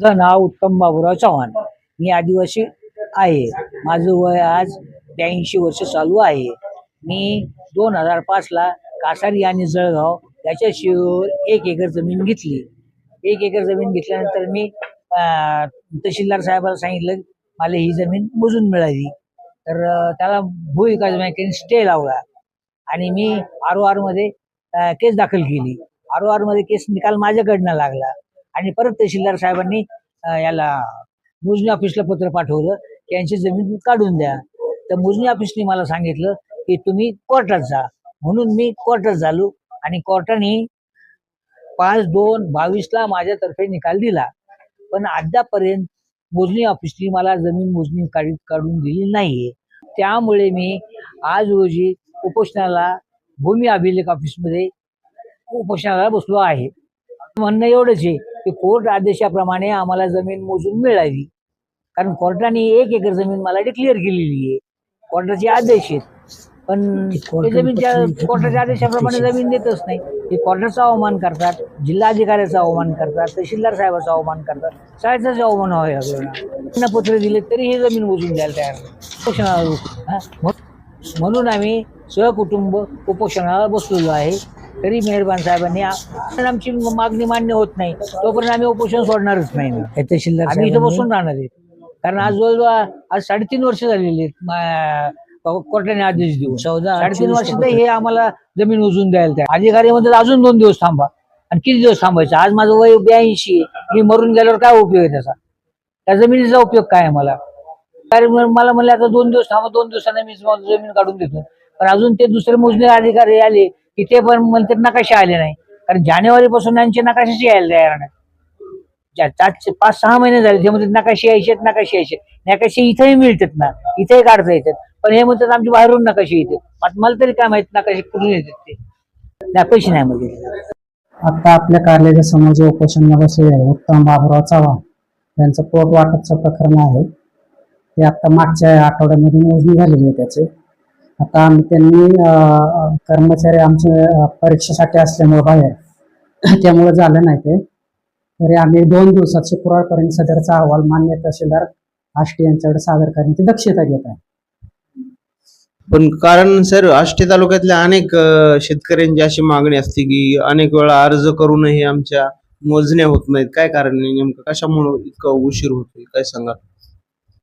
माझं नाव उत्तम बाबुराव चव्हाण. मी आदिवासी आहे. माझं वय आज ब्याऐंशी वर्ष चालू आहे. मी दोन हजार पाचला कासारी आणि जळगाव याच्या शिवर एक एकर जमीन घेतली. एक एकर जमीन घेतल्यानंतर मी तहसीलदार साहेबाला सांगितलं मला ही जमीन बुजून मिळाली तर त्याला भूविकास बँकेने स्टे लावला. आणि मी आर ओ आरमध्ये केस दाखल केली. आर ओ आरमध्ये केस निकाल माझ्याकडनं लागला. आणि परत तहसीलदार साहेबांनी याला मोजणी ऑफिसला पत्र पाठवलं की यांची जमीन काढून द्या. तर मोजणी ऑफिसने मला सांगितलं की तुम्ही कोर्टात जा. म्हणून मी कोर्टात झालो आणि कोर्टाने पाच दोन बावीसला माझ्यातर्फे निकाल दिला. पण अद्यापर्यंत मोजणी ऑफिसनी मला जमीन मोजणी काढी काढून दिली नाहीये. त्यामुळे मी आज रोजी उपोषणाला भूमी अभिलेख ऑफिसमध्ये उपोषणाला बसलो आहे. म्हणणं एवढंच आहे. की कोर्ट आदेशाप्रमाणे आम्हाला जमीन मोजून मिळावी. कारण कोर्टाने एक एकर जमीन मला डिक्लेअर केलेली आहे. कोर्टाचे आदेश आहेत. पण ते जमीन त्या कोर्टाच्या आदेशाप्रमाणे जमीन देतच नाही. हे कोर्टाचा अवमान करतात जिल्हाधिकाऱ्याचा अवमान करतात तहसीलदार साहेबाचा अवमान करतात. शाळेचाच अवमान व्हावे पत्र दिले तरी हे जमीन मोजून द्यायला तयार. उपोषणाला? म्ह- म्हणून आम्ही सहकुटुंब उपोषणाला बसलेलो आहे. तरी मेहरबान साहेबांनी आ- आमची मागणी मान्य होत नाही. तोपर्यंत आम्ही उपोषण सोडणारच नाही. आम्ही इथं बसून राहणार आहेत कारण आज जवळजवळ आज साडेतीन वर्ष झालेली आहेत. कोर्टाने आदेश देऊन. चौदा साडेतीन वर्ष. हे आम्हाला जमीन उजून द्यायला त्या अधिकारी म्हणतात अजून दोन दिवस थांबा. आणि किती दिवस थांबायचं? आज माझं वय ब्याऐंशी मी मरून गेल्यावर काय उपयोग आहे त्याचा? त्या जमिनीचा उपयोग काय आहे मला? म- मला म्हणले आता दोन दिवस थांबा दोन दिवसांनी मी जमीन काढून देतो. पण अजून ते दुसरे मोजणी अधिकारी आले. तिथे पण म्हणतात नकाशे आले नाही. कारण जानेवारी पासून यांचे नकाशाशी यायला तयार नाही. पाच सहा महिने झाले ते म्हणतात नकाशे यायचे नकाशे यायचे नकाशे इथेही मिळतात ना इथेही काढता येतात. पण हे म्हणतात आमच्या बाहेरून नकाशे येतात. मला तरी काय माहीत नकाशे कुठून येतात ते. नकाशी नाही म्हणजे आता आपल्या कार्यालयाच्या समोर जे उपोषण बसलेले आहे उत्तम बाबुराव चव्हाण यांचं पोट वाटपचं प्रकरण आहे. ते आता मागच्या आठवड्यामध्ये मोजणी झालेली आहे त्याचे. आता आम्ही त्यांनी कर्मचारी आमचे परीक्षेसाठी असल्यामुळे बाहेर. त्यामुळे झालं नाही ते. तरी आम्ही दोन दिवसात शुक्रवारपर्यंत सदरचा अहवाल मान्य तहसीलदार आष्टी यांच्याकडे सादर करण्याची दक्षता घेत आहे. पण कारण सर आष्टी तालुक्यातल्या अनेक शेतकऱ्यांची अशी मागणी असते की अनेक वेळा अर्ज करूनही आमच्या मोजण्या होत नाहीत. काय कारण आहे नेमकं? कशामुळे इतका उशीर होतोय? काय सांगा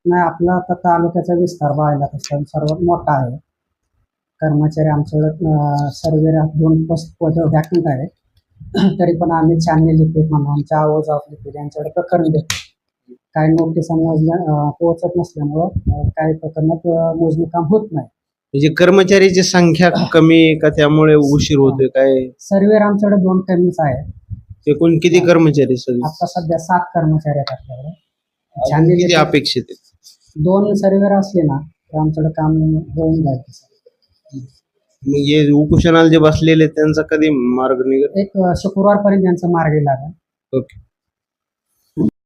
नाही आपला आता तालुक्याचा विस्तार पाहिला तसा सर्वात मोठा आहे. कर्मचारी आमच्याकडे सर्वे दोन पोस्ट पद वॅकंट आहे तरी पण आम्ही चांदणी लिपिक म्हणून आमच्या आवाज ऑफ लिपिक यांच्याकडे प्रकरण देतो काही नोटिसा मोजल्या अं, पोहोचत नसल्यामुळं काही प्रकरणात मोजणी काम होत नाही. म्हणजे कर्मचारीची संख्या कमी आहे का त्यामुळे उशीर होतोय काय? सर्वेर आमच्याकडे दोन कमीच आहे एकूण किती कर्मचारी आता सध्या सात कर्मचारी आहेत आपल्याकडे. अपेक्षित आहेत? दोन सर्वेर असले ना तर आमच्याकडे काम होऊन जाईल. हे उपोषणाला जे बसलेले त्यांचा कधी मार्ग निघत एक शुक्रवारपर्यंत यांचा मार्ग लागेल. ओके.